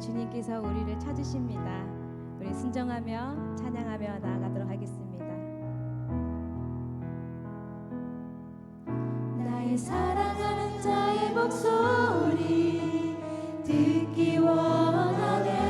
주님께서 우리를 찾으십니다. 우리 순정하며 찬양하며 나아가도록 하겠습니다. 나의 사랑하는 자의 목소리 듣기 원하네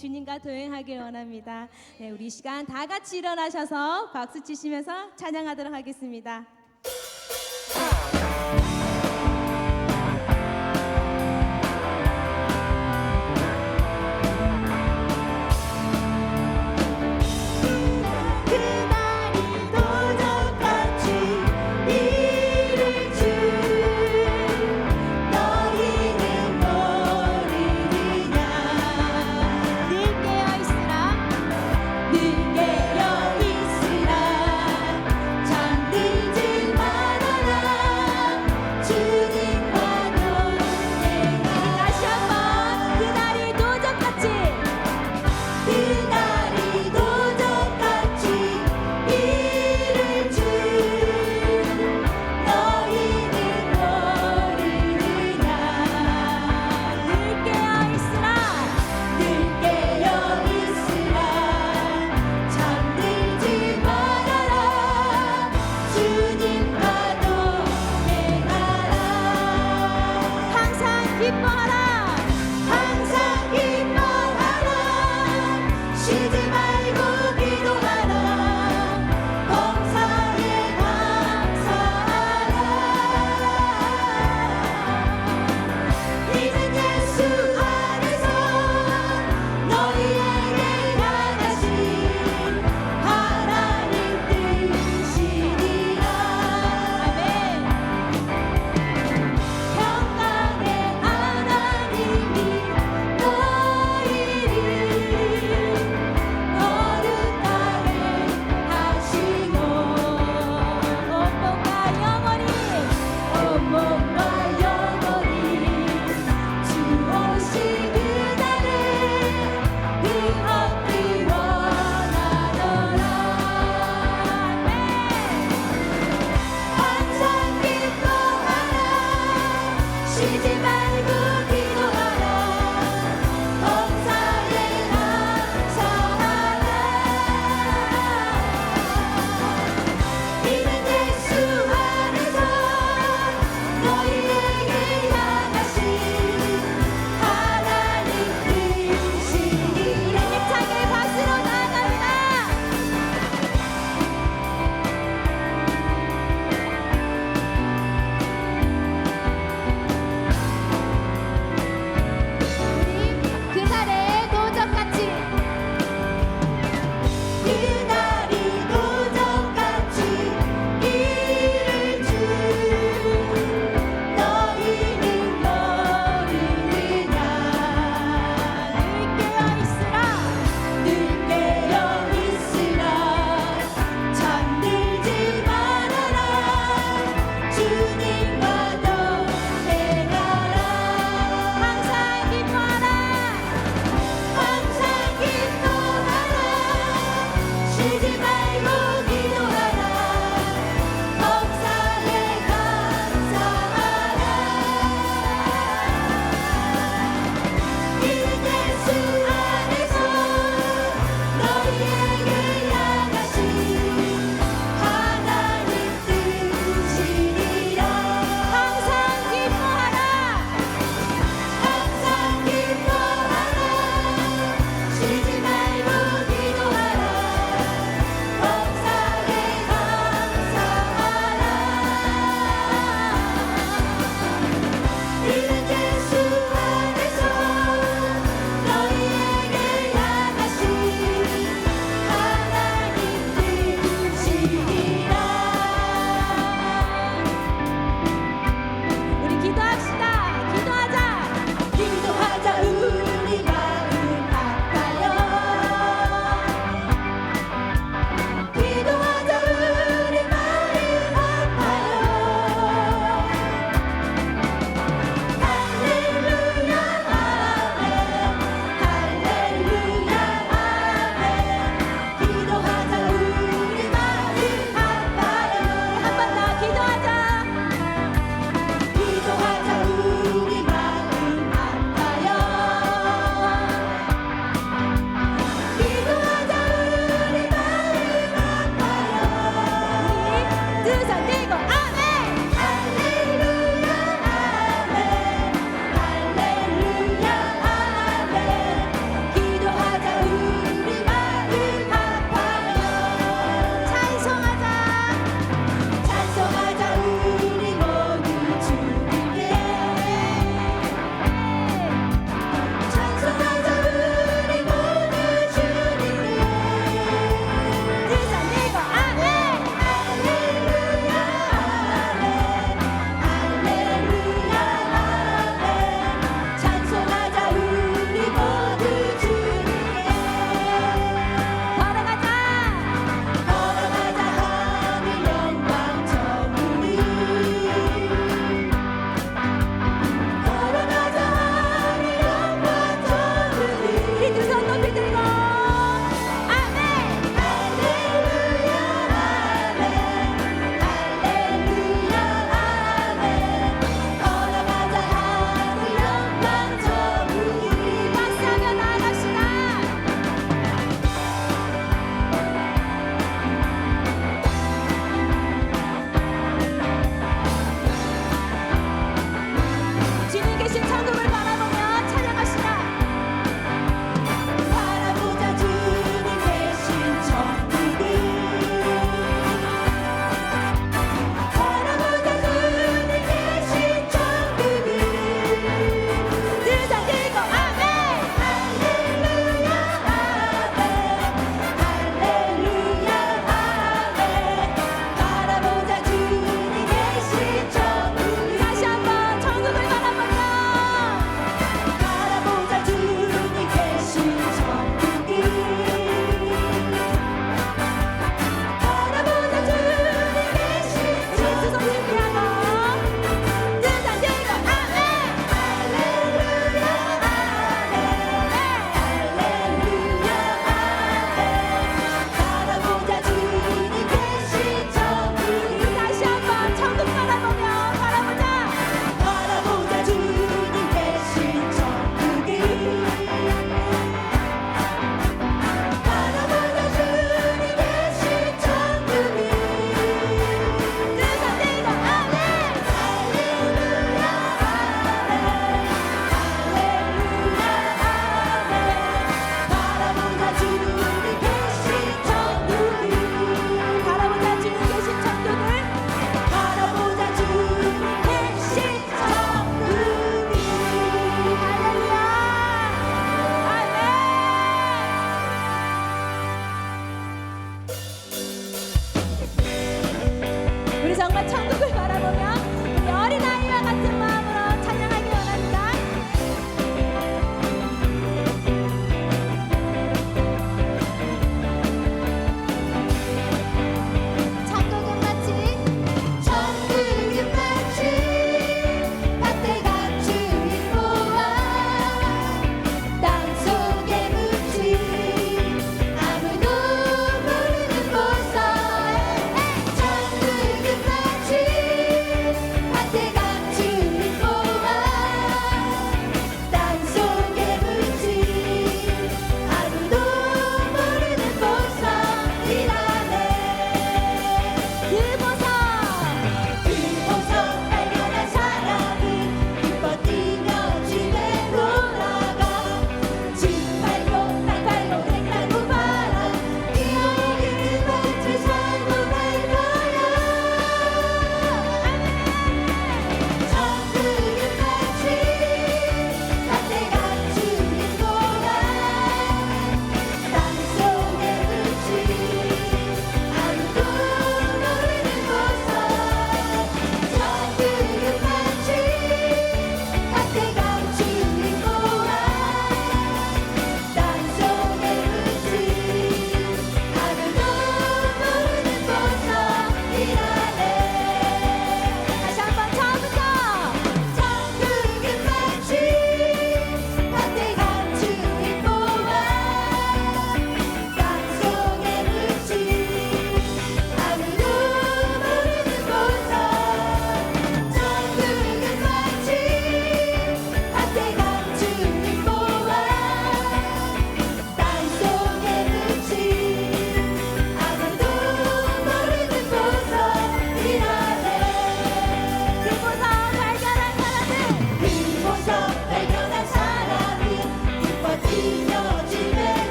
주님과 동행하길 원합니다. 네, 우리 이 시간 다 같이 일어나셔서 박수 치시면서 찬양하도록 하겠습니다.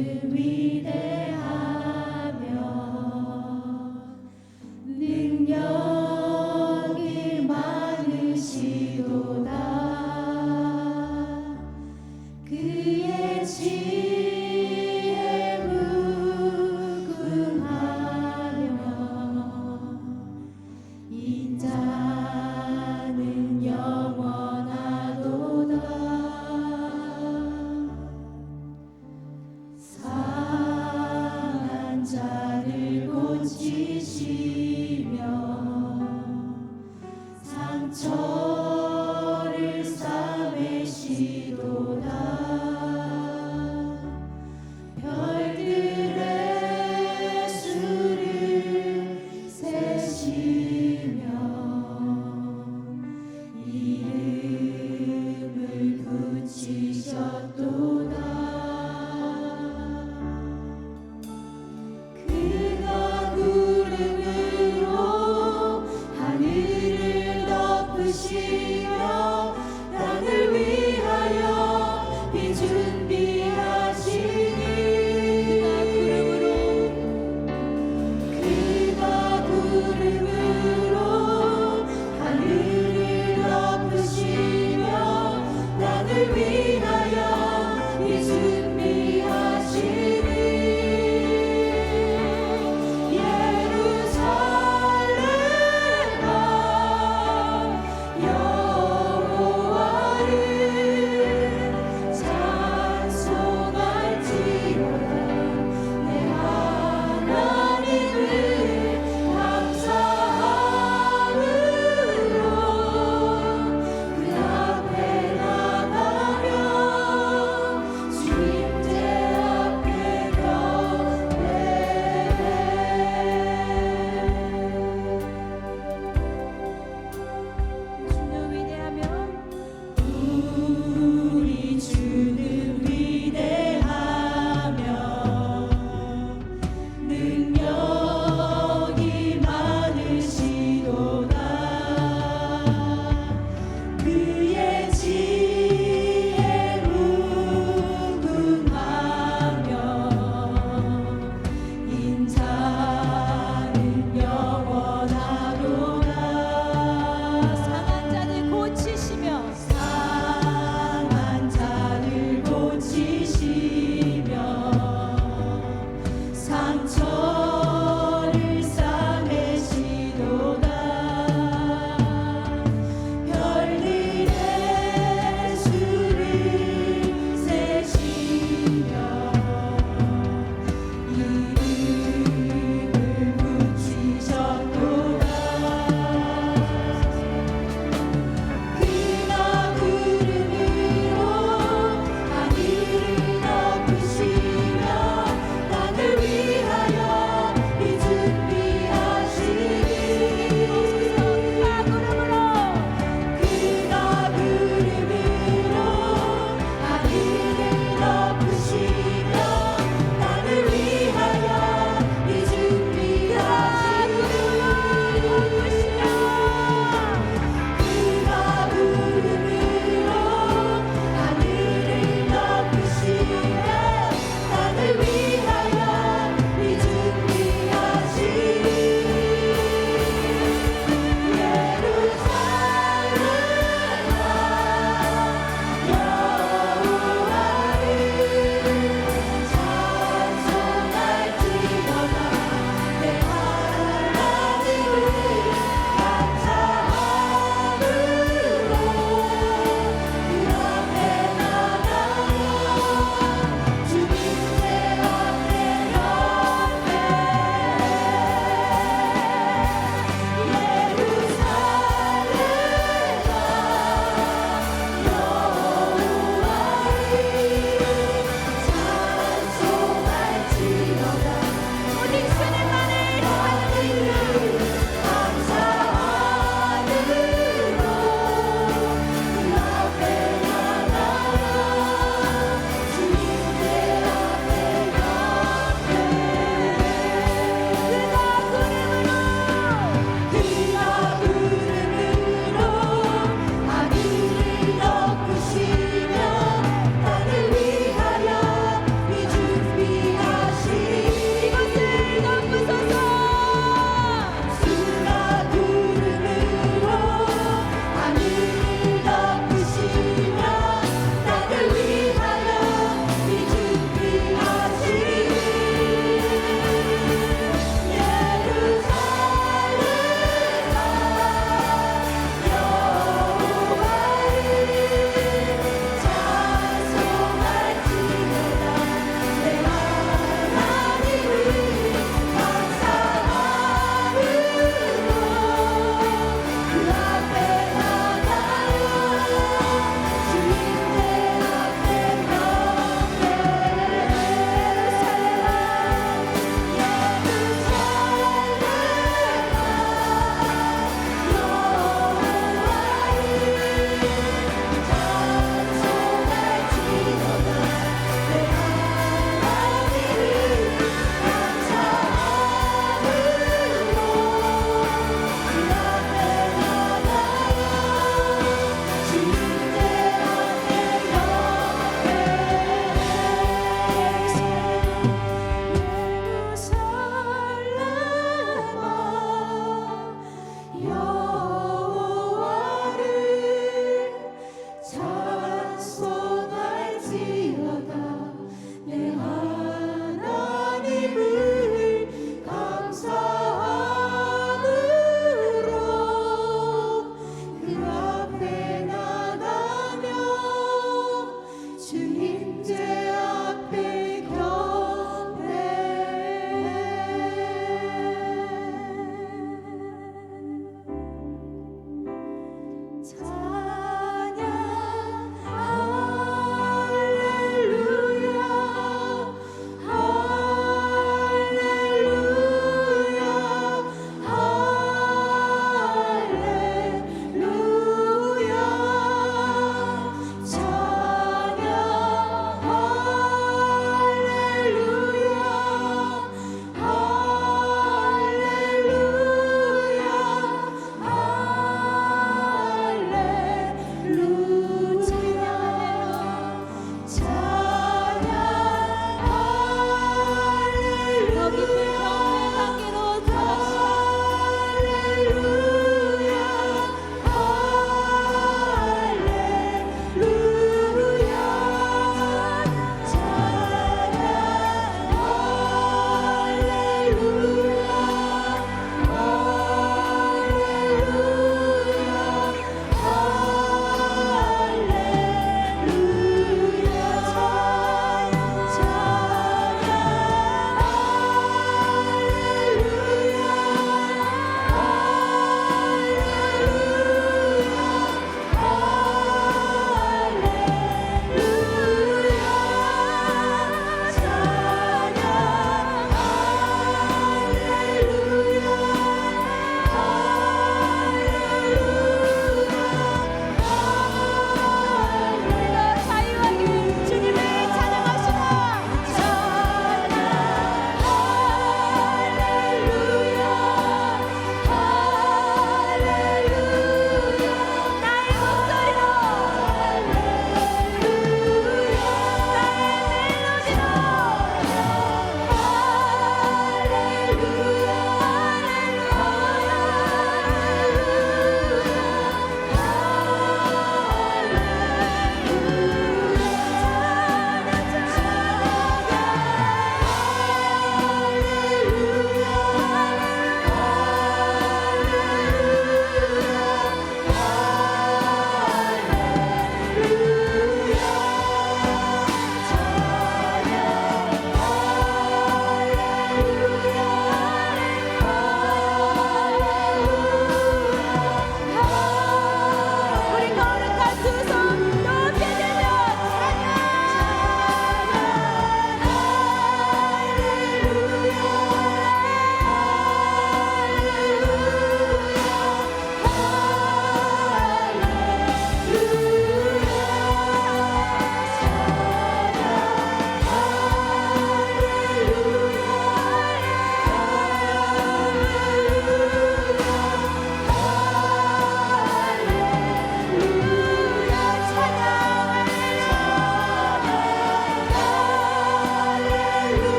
We. me.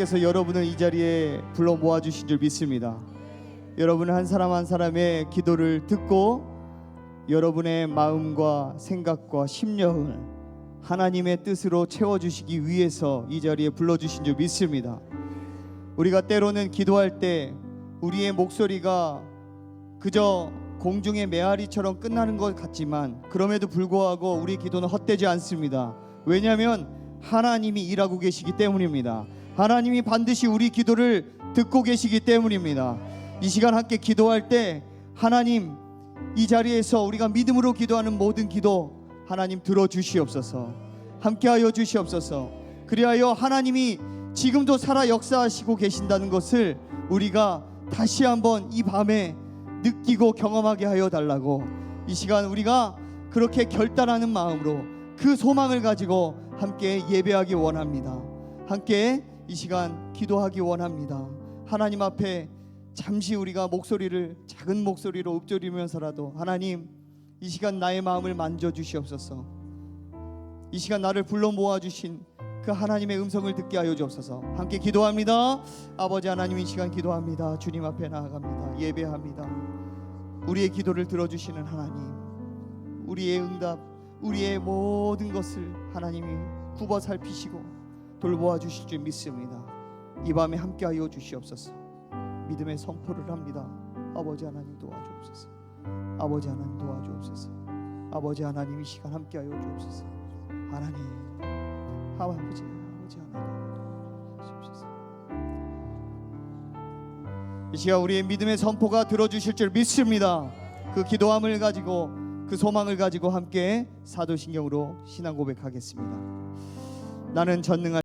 하나님께서 여러분을 이 자리에 불러 모아 주신 줄 믿습니다. 여러분 한 사람 한 사람의 기도를 듣고 여러분의 마음과 생각과 심령을 하나님의 뜻으로 채워 주시기 위해서 이 자리에 불러 주신 줄 믿습니다. 우리가 때로는 기도할 때 우리의 목소리가 그저 공중의 메아리처럼 끝나는 것 같지만 그럼에도 불구하고 우리 기도는 헛되지 않습니다. 왜냐하면 하나님이 일하고 계시기 때문입니다. 하나님이 반드시 우리 기도를 듣고 계시기 때문입니다. 이 시간 함께 기도할 때 하나님 이 자리에서 우리가 믿음으로 기도하는 모든 기도 하나님 들어 주시옵소서. 함께하여 주시옵소서. 그리하여 하나님이 지금도 살아 역사하시고 계신다는 것을 우리가 다시 한번 이 밤에 느끼고 경험하게 하여 달라고 이 시간 우리가 그렇게 결단하는 마음으로 그 소망을 가지고 함께 예배하기 원합니다. 함께 이 시간 기도하기 원합니다. 하나님 앞에 잠시 우리가 목소리를 작은 목소리로 읊조리면서라도 하나님 이 시간 나의 마음을 만져 주시옵소서. 이 시간 나를 불러 모아 주신 그 하나님의 음성을 듣게 하여 주옵소서. 함께 기도합니다. 아버지 하나님 이 시간 기도합니다. 주님 앞에 나아갑니다. 예배합니다. 우리의 기도를 들어 주시는 하나님, 우리의 응답, 우리의 모든 것을 하나님이 굽어 살피시고 돌보아 주실 줄 믿습니다. 이 밤에 함께하여 주시옵소서. 믿음의 선포를 합니다. 아버지 하나님 도와주옵소서. 아버지 하나님 도와주옵소서. 아버지 하나님 이 시간 함께하여 주옵소서. 하나님, 아버지, 아버지 하나님. 이 시간 우리의 믿음의 선포가 들어주실 줄 믿습니다. 그 기도함을 가지고 그 소망을 가지고 함께 사도신경으로 신앙 고백하겠습니다. 나는 전능한